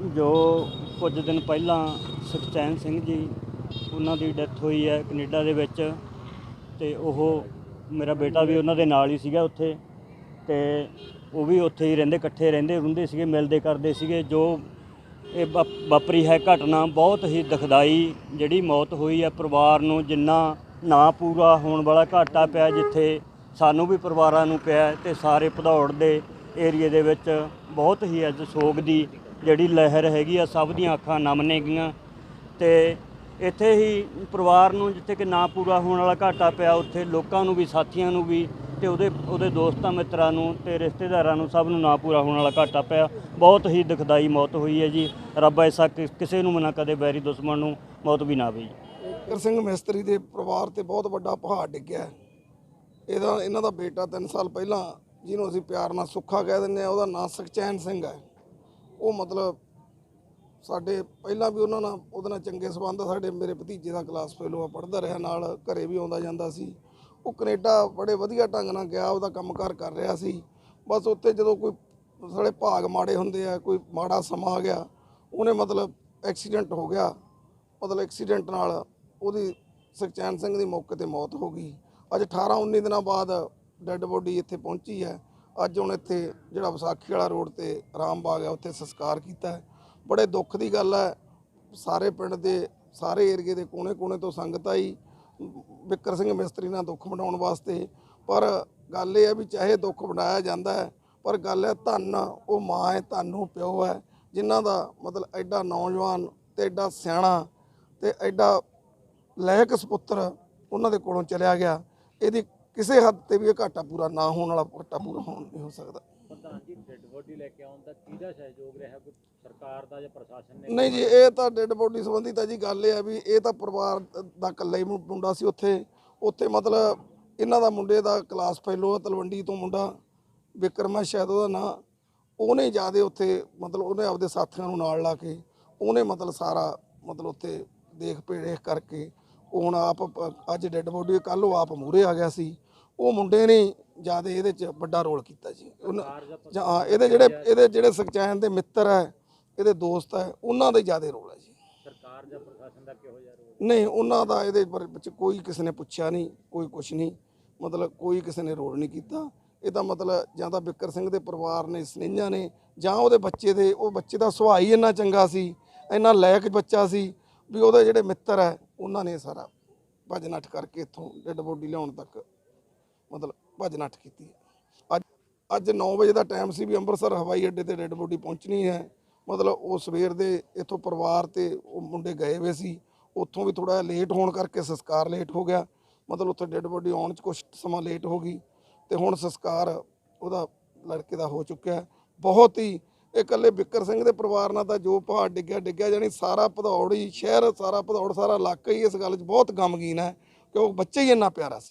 ਜੋ ਕੁਝ ਦਿਨ ਪਹਿਲਾਂ ਸੁਖਚੈਨ ਸਿੰਘ ਜੀ, ਉਹਨਾਂ ਦੀ ਡੈਥ ਹੋਈ ਹੈ ਕੈਨੇਡਾ ਦੇ ਵਿੱਚ ਤੇ ਉਹ ਮੇਰਾ ਬੇਟਾ ਵੀ ਉਹਨਾਂ ਦੇ ਨਾਲ ਹੀ ਸੀਗਾ ਉੱਥੇ ਤੇ ਉਹ ਵੀ ਉੱਥੇ ਹੀ ਰਹਿੰਦੇ, ਇਕੱਠੇ ਰਹਿੰਦੇ ਹੁੰਦੇ ਸੀਗੇ, ਮਿਲਦੇ ਕਰਦੇ ਸੀਗੇ, ਜੋ ਇਹ ਵਾ- ਵਾਪਰੀ ਹੈ ਘਟਨਾ ਬਹੁਤ ਹੀ ਦੁਖਦਾਈ ਜਿਹੜੀ ਮੌਤ ਹੋਈ ਹੈ ਪਰਿਵਾਰ ਨੂੰ, ਜਿੰਨਾ ਨਾ ਪੂਰਾ ਹੋਣ ਵਾਲਾ ਘਾਟਾ ਪਿਆ ਜਿੱਥੇ ਸਾਨੂੰ ਵੀ ਪਰਿਵਾਰਾਂ ਨੂੰ ਪਿਆ ਹੈ ਤੇ ਸਾਰੇ ਭਦੌੜ ਦੇ ਏਰੀਏ ਦੇ ਵਿੱਚ ਬਹੁਤ ਹੀ ਅੱਜ ਸੋਗ ਦੀ ਜਿਹੜੀ ਲਹਿਰ ਹੈਗੀ ਆ, ਸਭ ਦੀਆਂ ਅੱਖਾਂ ਨਮ ਨੇਗੀਆਂ ਤੇ ਇੱਥੇ ਹੀ ਪਰਿਵਾਰ ਨੂੰ ਜਿੱਥੇ ਕਿ ਨਾ ਪੂਰਾ ਹੋਣ ਵਾਲਾ ਘਾਟਾ ਪਿਆ, ਉੱਥੇ ਲੋਕਾਂ ਨੂੰ ਵੀ, ਸਾਥੀਆਂ ਨੂੰ ਵੀ ਤੇ ਉਹਦੇ ਉਹਦੇ ਦੋਸਤਾਂ, ਮਿੱਤਰਾਂ ਨੂੰ ਤੇ ਰਿਸ਼ਤੇਦਾਰਾਂ ਨੂੰ ਸਭ ਨੂੰ ਨਾ ਪੂਰਾ ਹੋਣ ਵਾਲਾ ਘਾਟਾ ਪਿਆ। ਬਹੁਤ ਹੀ ਦੁਖਦਾਈ ਮੌਤ ਹੋਈ ਹੈ ਜੀ। ਰੱਬ ਐਸਾ ਕਿਸੇ ਨੂੰ ਮਨਾ ਕਦੇ ਬੈਰੀ ਦੁਸ਼ਮਣ ਨੂੰ ਮੌਤ ਵੀ ਨਾ ਪਈ ਜੀ ਕਰ ਸਿੰਘ ਮਿਸਤਰੀ ਦੇ ਪਰਿਵਾਰ ਤੇ ਬਹੁਤ ਵੱਡਾ ਪਹਾੜ ਡਿੱਗਿਆ। ਇਹਦਾ, ਇਹਨਾਂ ਦਾ ਬੇਟਾ 3 ਸਾਲ ਪਹਿਲਾਂ, ਜਿਹਨੂੰ ਅਸੀਂ ਪਿਆਰ ਨਾਲ ਸੁੱਖਾ ਕਹਿ ਦਿੰਦੇ ਆ ਉਹਦਾ ਨਾਂ ਸੁਖਚੈਨ ਸਿੰਘ ਹੈ। ਉਹ ਮਤਲਬ ਸਾਡੇ ਪਹਿਲਾਂ ਵੀ ਉਹਨਾਂ ਨਾਲ, ਉਹਦੇ ਨਾਲ ਚੰਗੇ ਸਬੰਧ ਸਾਡੇ, ਮੇਰੇ ਭਤੀਜੇ ਦਾ ਕਲਾਸ ਫੈਲੋ ਆ, ਪੜ੍ਹਦਾ ਰਿਹਾ ਨਾਲ, ਘਰੇ ਵੀ ਆਉਂਦਾ ਜਾਂਦਾ ਸੀ। ਉਹ ਕੈਨੇਡਾ ਬੜੇ ਵਧੀਆ ਢੰਗ ਨਾਲ ਗਿਆ, ਉਹਦਾ ਕੰਮਕਾਰ ਕਰ ਰਿਹਾ ਸੀ। ਬਸ ਉੱਥੇ ਜਦੋਂ ਕੋਈ ਸਾਡੇ ਭਾਗ ਮਾੜੇ ਹੁੰਦੇ ਆ, ਕੋਈ ਮਾੜਾ ਸਮਾਂ ਆ ਗਿਆ, ਉਹਨੇ ਮਤਲਬ ਐਕਸੀਡੈਂਟ ਹੋ ਗਿਆ। ਮਤਲਬ ਐਕਸੀਡੈਂਟ ਨਾਲ ਉਹਦੀ ਸੁਖਚੈਨ ਸਿੰਘ ਦੀ ਮੌਕੇ ਤੇ ਮੌਤ ਹੋ ਗਈ। ਅੱਜ 18 19 ਦਿਨਾਂ ਬਾਅਦ ਡੈੱਡ ਬੋਡੀ ਇੱਥੇ ਪਹੁੰਚੀ ਹੈ। ਅੱਜ ਹੁਣ ਇੱਥੇ ਜਿਹੜਾ ਵਿਸਾਖੀ ਵਾਲਾ ਰੋਡ ਤੇ ਰਾਮਬਾਗ ਹੈ ਉੱਥੇ ਸੰਸਕਾਰ ਕੀਤਾ ਹੈ। ਬੜੇ ਦੁੱਖ ਦੀ ਗੱਲ ਹੈ। ਸਾਰੇ ਪਿੰਡ ਦੇ, ਸਾਰੇ ਏਰੀਏ ਦੇ ਕੋਨੇ-ਕੋਨੇ ਤੋਂ ਸੰਗਤ ਆਈ। ਬਿੱਕਰ ਸਿੰਘ ਮਿਸਤਰੀ ਨਾਲ ਦੁੱਖ ਮਨਾਉਣ ਵਾਸਤੇ। ਪਰ ਗੱਲ ਇਹ ਹੈ ਵੀ ਚਾਹੇ ਦੁੱਖ ਬਣਾਇਆ ਜਾਂਦਾ ਹੈ, ਪਰ ਗੱਲ ਹੈ ਧੰਨ, ਉਹ ਮਾਂ ਹੈ, ਧੰਨ, ਉਹ ਪਿਓ ਹੈ, ਜਿਨ੍ਹਾਂ ਦਾ ਮਤਲਬ ਐਡਾ ਨੌਜਵਾਨ ਤੇ ਐਡਾ ਸਿਆਣਾ ਤੇ ਐਡਾ ਲਾਇਕ ਸੁਪੁੱਤਰ ਉਹਨਾਂ ਦੇ ਕੋਲੋਂ ਚਲਿਆ ਗਿਆ। ਇਹਦੀ ਕਿਸੇ ਹੱਦ ਤੇ ਵੀ ਇਹ ਘਾਟਾ ਪੂਰਾ ਨਾ ਹੋਣ ਵਾਲਾ ਘਾਟਾ ਪੂਰਾ ਹੋਣ ਨਹੀਂ ਹੋ ਸਕਦਾ। ਪ੍ਰਧਾਨ ਜੀ ਡੈੱਡ ਬੋਡੀ ਲੈ ਕੇ ਆਉਣ ਦਾ ਕਿਹਦਾ ਸਹਿਯੋਗ ਰਿਹਾ? ਕੋਈ ਸਰਕਾਰ ਦਾ ਜਾਂ ਪ੍ਰਸ਼ਾਸਨ ਨੇ? ਨਹੀਂ ਜੀ ਇਹ ਤਾਂ ਡੈੱਡ ਬੋਡੀ ਸੰਬੰਧੀ ਤਾਂ ਜੀ ਗੱਲ ਇਹ ਆ ਵੀ ਇਹ ਤਾਂ ਪਰਿਵਾਰ ਦਾ ਇਕੱਲਾ ਹੀ ਮੁੰ- ਮੁੰਡਾ ਸੀ ਉੱਥੇ। ਉੱਥੇ ਮਤਲਬ ਇਹਨਾਂ ਦਾ ਮੁੰਡੇ ਦਾ ਕਲਾਸ ਫੈਲੋ ਆ ਤਲਵੰਡੀ ਤੋਂ ਮੁੰਡਾ ਵਿਕਰਮ ਹੈ ਸ਼ਾਇਦ ਉਹਦਾ ਨਾਂ। ਉਹਨੇ ਜਿਆਦੇ ਉੱਥੇ ਮਤਲਬ ਉਹਨੇ ਆਪਦੇ ਸਾਥੀਆਂ ਨੂੰ ਨਾਲ ਲਾ ਕੇ ਉਹਨੇ ਮਤਲਬ ਸਾਰਾ ਮਤਲਬ ਉੱਥੇ ਦੇਖ ਪੇੜੇਖ ਕਰਕੇ ਉਹ ਹੁਣ ਆਪ ਅੱਜ ਡੈੱਡ ਬੋਡੀ ਕੱਲ ਉਹ ਆਪ ਮੂਰੇ ਆ ਗਿਆ ਸੀ। ਉਹ ਮੁੰਡੇ ਨੇ ਜਿਆਦੇ ਇਹਦੇ 'ਚ ਵੱਡਾ ਰੋਲ ਕੀਤਾ ਜੀ। ਉਹਨਾਂ ਜਾਂ ਹਾਂ, ਇਹਦੇ ਜਿਹੜੇ ਇਹਦੇ ਜਿਹੜੇ ਸੁਖਚੈਨ ਦੇ ਮਿੱਤਰ ਹੈ ਇਹਦੇ ਦੋਸਤ ਹੈ ਉਹਨਾਂ ਦੇ ਜ਼ਿਆਦਾ ਰੋਲ ਹੈ ਜੀ। ਸਰਕਾਰ ਜਾਂ ਪ੍ਰਸ਼ਾਸਨ ਦਾ ਕਿਹੋ ਜਿਹਾ ਰੋਲ ਨਹੀਂ ਉਹਨਾਂ ਦਾ ਇਹਦੇ ਵਿੱਚ ਕੋਈ ਕਿਸੇ ਨੇ ਪੁੱਛਿਆ ਨਹੀਂ ਕੋਈ ਕੁਛ ਨਹੀਂ। ਮਤਲਬ ਕੋਈ ਕਿਸੇ ਨੇ ਰੋਲ ਨਹੀਂ ਕੀਤਾ। ਇਹਦਾ ਮਤਲਬ ਜਾਂ ਤਾਂ ਬਿੱਕਰ ਸਿੰਘ ਦੇ ਪਰਿਵਾਰ ਨੇ ਸਨੇਹੀਆਂ ਨੇ ਜਾਂ ਉਹਦੇ ਬੱਚੇ ਦੇ ਉਹ ਬੱਚੇ ਦਾ ਸੁਭਾਅ ਹੀ ਇੰਨਾ ਚੰਗਾ ਸੀ ਇੰਨਾ ਲਾਇਕ ਬੱਚਾ ਸੀ ਵੀ ਉਹਦੇ ਜਿਹੜੇ ਮਿੱਤਰ ਹੈ ਉਹਨਾਂ ਨੇ ਸਾਰਾ ਭੱਜ ਨੱਠ ਕਰਕੇ ਇੱਥੋਂ ਡੈੱਡ ਬੋਡੀ ਲਿਆਉਣ ਤੱਕ ਮਤਲਬ ਭੱਜ ਨੱਠ ਕੀਤੀ ਅੱਜ ਅੱਜ 9 ਵਜੇ ਦਾ ਟਾਈਮ ਸੀ ਵੀ ਅੰਮ੍ਰਿਤਸਰ ਹਵਾਈ ਅੱਡੇ ਤੇ ਡੈੱਡ ਬੋਡੀ ਪਹੁੰਚਣੀ ਹੈ। ਮਤਲਬ ਉਹ ਸਵੇਰ ਦੇ ਇੱਥੋਂ ਪਰਿਵਾਰ ਤੇ ਉਹ ਮੁੰਡੇ ਗਏ ਹੋਏ ਸੀ। ਉੱਥੋਂ ਵੀ ਥੋੜਾ ਲੇਟ ਹੋਣ ਕਰਕੇ ਸੰਸਕਾਰ ਲੇਟ ਹੋ ਗਿਆ। ਮਤਲਬ ਉੱਥੇ ਡੈੱਡ ਬੋਡੀ ਆਉਣ 'ਚ ਕੁਝ ਸਮਾਂ ਲੇਟ ਹੋ ਗਈ ਤੇ ਹੁਣ ਸੰਸਕਾਰ ਉਹਦਾ ਲੜਕੇ ਦਾ ਹੋ ਚੁੱਕਿਆ ਬਹੁਤ ਹੀ ਇਹ ਇਕੱਲੇ ਬਿੱਕਰ ਸਿੰਘ ਦੇ ਪਰਿਵਾਰ ਨਾਲ ਤਾਂ ਜੋ ਪਹਾੜ ਡਿੱਗਿਆ ਡਿੱਗਿਆ ਜਾਣੀ ਸਾਰਾ ਭਦੌੜ ਹੀ, ਸ਼ਹਿਰ ਸਾਰਾ ਭਦੌੜ, ਸਾਰਾ ਇਲਾਕਾ ਹੀ ਇਸ ਗੱਲ 'ਚ ਬਹੁਤ ਗਮਗੀਨ ਹੈ ਕਿ ਉਹ ਬੱਚਾ ਹੀ ਇੰਨਾ ਪਿਆਰਾ ਸੀ।